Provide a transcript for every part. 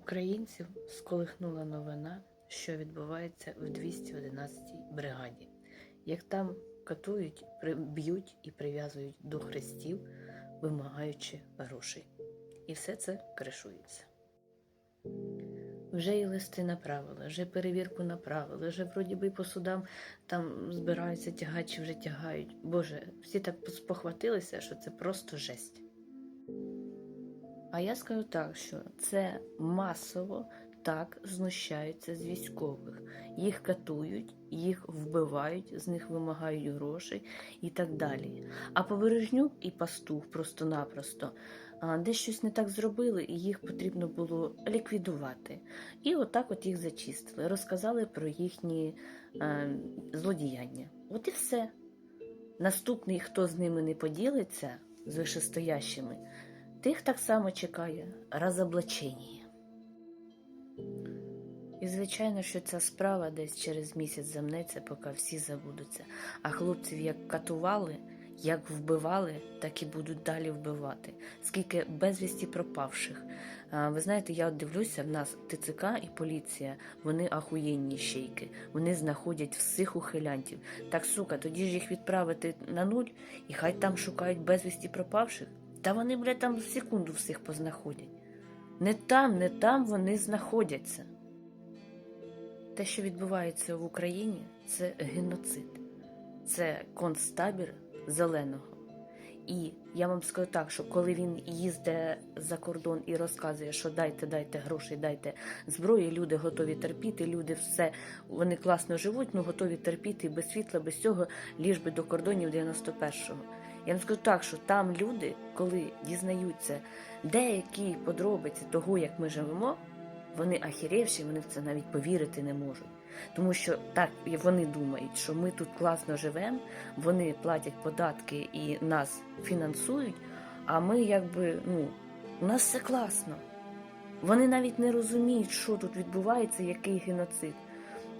Українців сколихнула новина, що відбувається в 211-й бригаді. Як там катують, при- б'ють і прив'язують до хрестів, вимагаючи грошей. І все це кришується. Вже і листи направили, вже перевірку направили, вже вроді би по судам там збираються тягати чи вже тягають. Боже, всі так спохватилися, що це просто жесть. А я скажу так, що це масово так знущаються з військових. Їх катують, їх вбивають, з них вимагають грошей і так далі. А Побережнюк і пастух просто-напросто десь щось не так зробили, і їх потрібно було ліквідувати. І отак от їх зачистили, розказали про їхні е, злодіяння. От і все. Наступний, хто з ними не поділиться, з вишестоящими, тих так само чекає розоблачення. І звичайно, що ця справа десь через місяць замнеться, поки всі забудуться. А хлопців як катували, як вбивали, так і будуть далі вбивати. Скільки безвісті пропавших. Ви знаєте, я от дивлюся, в нас ТЦК і поліція, вони ахуєнні щейки. Вони знаходять всіх ухилянтів. Так, сука, тоді ж їх відправити на нуль, і хай там шукають безвісті пропавших. Та вони, бля, там в секунду всіх познаходять. Не там, не там вони знаходяться. Те, що відбувається в Україні, це геноцид, це концтабір зеленого. І я вам скажу так, що коли він їздить за кордон і розказує, що дайте, дайте гроші, дайте зброї, люди готові терпіти, люди все вони класно живуть, ну готові терпіти без світла, без цього, ліж би до кордонів 91-го. Я вам скажу так, що там люди, коли дізнаються деякі подробиці того, як ми живемо, вони ахіревші, вони в це навіть повірити не можуть. Тому що так вони думають, що ми тут класно живемо, вони платять податки і нас фінансують, а ми якби, ну, у нас все класно. Вони навіть не розуміють, що тут відбувається, який геноцид.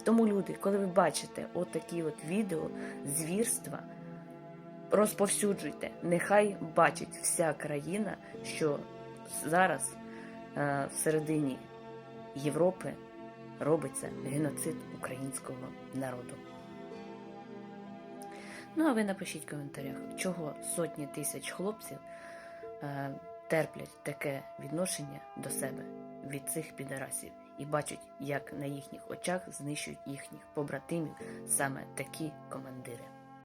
Тому, люди, коли ви бачите отакі от відео, звірства, розповсюджуйте. Нехай бачить вся країна, що зараз е, всередині Європи робиться геноцид українського народу. Ну, а ви напишіть в коментарях, чого сотні тисяч хлопців е, терплять таке відношення до себе від цих підарасів і бачать, як на їхніх очах знищують їхніх побратимів саме такі командири.